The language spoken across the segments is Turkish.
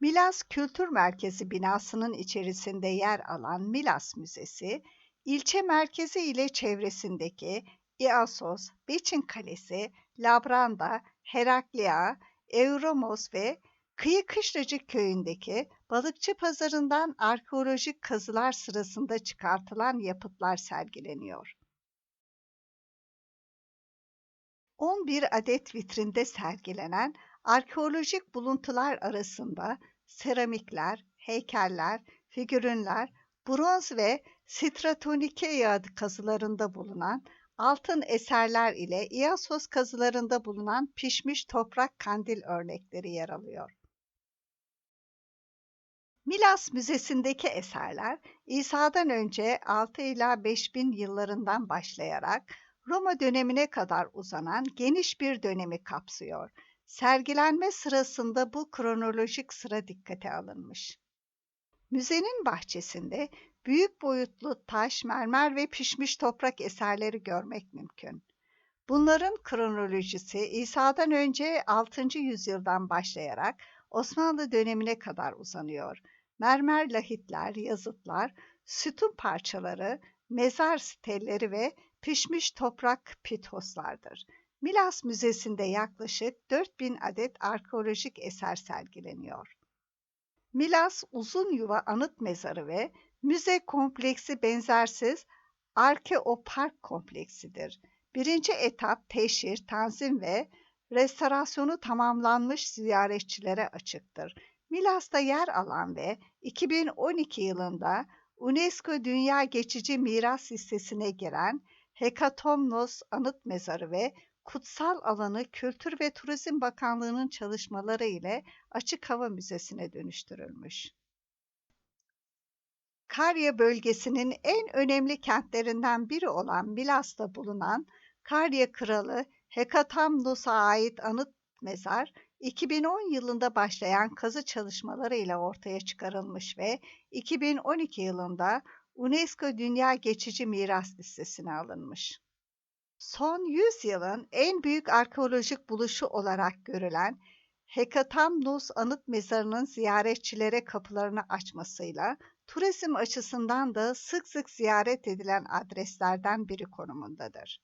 Milas Kültür Merkezi binasının içerisinde yer alan Milas Müzesi, ilçe merkezi ile çevresindeki İassos, Beçin Kalesi, Labranda, Heraklia, Euromos ve Kıyı Kışlacık köyündeki balıkçı pazarından arkeolojik kazılar sırasında çıkartılan yapıtlar sergileniyor. 11 adet vitrinde sergilenen arkeolojik buluntular arasında seramikler, heykeller, figürünler, bronz ve stratonike yağdı kazılarında bulunan altın eserler ile İasos kazılarında bulunan pişmiş toprak kandil örnekleri yer alıyor. Milas Müzesi'ndeki eserler İsa'dan önce 6 ila 5000 yıllarından başlayarak Roma dönemine kadar uzanan geniş bir dönemi kapsıyor. Sergilenme sırasında bu kronolojik sıra dikkate alınmış. Müzenin bahçesinde büyük boyutlu taş, mermer ve pişmiş toprak eserleri görmek mümkün. Bunların kronolojisi İsa'dan önce 6. yüzyıldan başlayarak Osmanlı dönemine kadar uzanıyor. Mermer lahitler, yazıtlar, sütun parçaları, mezar stelleri ve pişmiş toprak pitoslardır. Milas Müzesi'nde yaklaşık 4000 adet arkeolojik eser sergileniyor. Milas Uzun Yuva Anıt Mezarı ve müze kompleksi benzersiz Arkeopark kompleksidir. Birinci etap teşhir, tanzim ve restorasyonu tamamlanmış ziyaretçilere açıktır. Milas'ta yer alan ve 2012 yılında UNESCO Dünya Geçici Miras listesine giren Hekatomnos Anıt Mezarı ve Kutsal Alanı Kültür ve Turizm Bakanlığı'nın çalışmaları ile açık hava müzesine dönüştürülmüş. Karya bölgesinin en önemli kentlerinden biri olan Milas'ta bulunan Karya Kralı Hekatamnos'a ait anıt mezar, 2010 yılında başlayan kazı çalışmalarıyla ortaya çıkarılmış ve 2012 yılında UNESCO Dünya Geçici Miras Listesi'ne alınmış. Son 100 yılın en büyük arkeolojik buluşu olarak görülen Hekatamnos Anıt Mezarı'nın ziyaretçilere kapılarını açmasıyla turizm açısından da sık sık ziyaret edilen adreslerden biri konumundadır.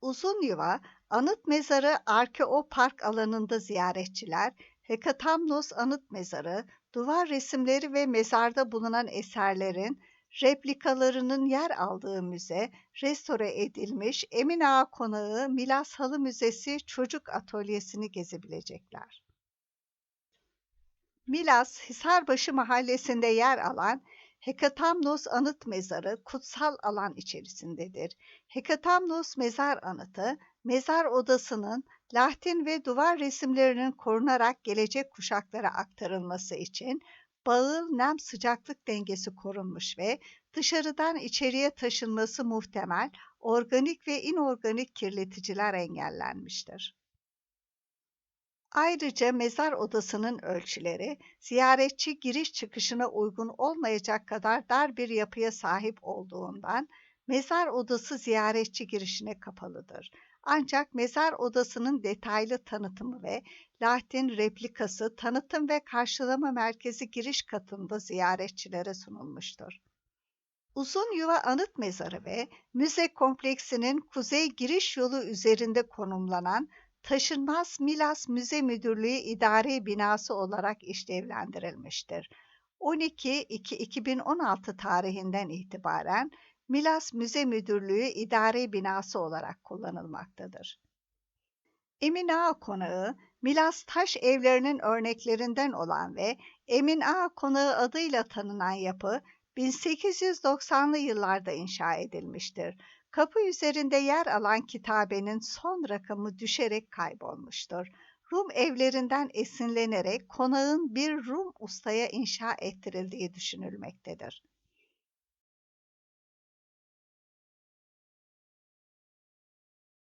Uzun Yuva Anıt Mezarı Arkeopark alanında ziyaretçiler Hekatamnos Anıt Mezarı, duvar resimleri ve mezarda bulunan eserlerin replikalarının yer aldığı müze, restore edilmiş Emin Ağa Konağı Milas Halı Müzesi Çocuk Atölyesi'ni gezebilecekler. Milas, Hisarbaşı mahallesinde yer alan Hekatamnos Anıt Mezarı kutsal alan içerisindedir. Hekatamnos Mezar Anıtı, mezar odasının lahtin ve duvar resimlerinin korunarak gelecek kuşaklara aktarılması için bağıl nem sıcaklık dengesi korunmuş ve dışarıdan içeriye taşınması muhtemel organik ve inorganik kirleticiler engellenmiştir. Ayrıca mezar odasının ölçüleri ziyaretçi giriş çıkışına uygun olmayacak kadar dar bir yapıya sahip olduğundan mezar odası ziyaretçi girişine kapalıdır. Ancak mezar odasının detaylı tanıtımı ve Lahtin replikası tanıtım ve karşılama merkezi giriş katında ziyaretçilere sunulmuştur. Uzun Yuva Anıt Mezarı ve müze kompleksinin kuzey giriş yolu üzerinde konumlanan taşınmaz Milas Müze Müdürlüğü İdari Binası olarak işlevlendirilmiştir. 12-2-2016 tarihinden itibaren Milas Müze Müdürlüğü İdari Binası olarak kullanılmaktadır. Emin Ağa Konağı, Milas taş evlerinin örneklerinden olan ve Emin Ağa Konağı adıyla tanınan yapı 1890'lı yıllarda inşa edilmiştir. Kapı üzerinde yer alan kitabenin son rakamı düşerek kaybolmuştur. Rum evlerinden esinlenerek konağın bir Rum ustaya inşa ettirildiği düşünülmektedir.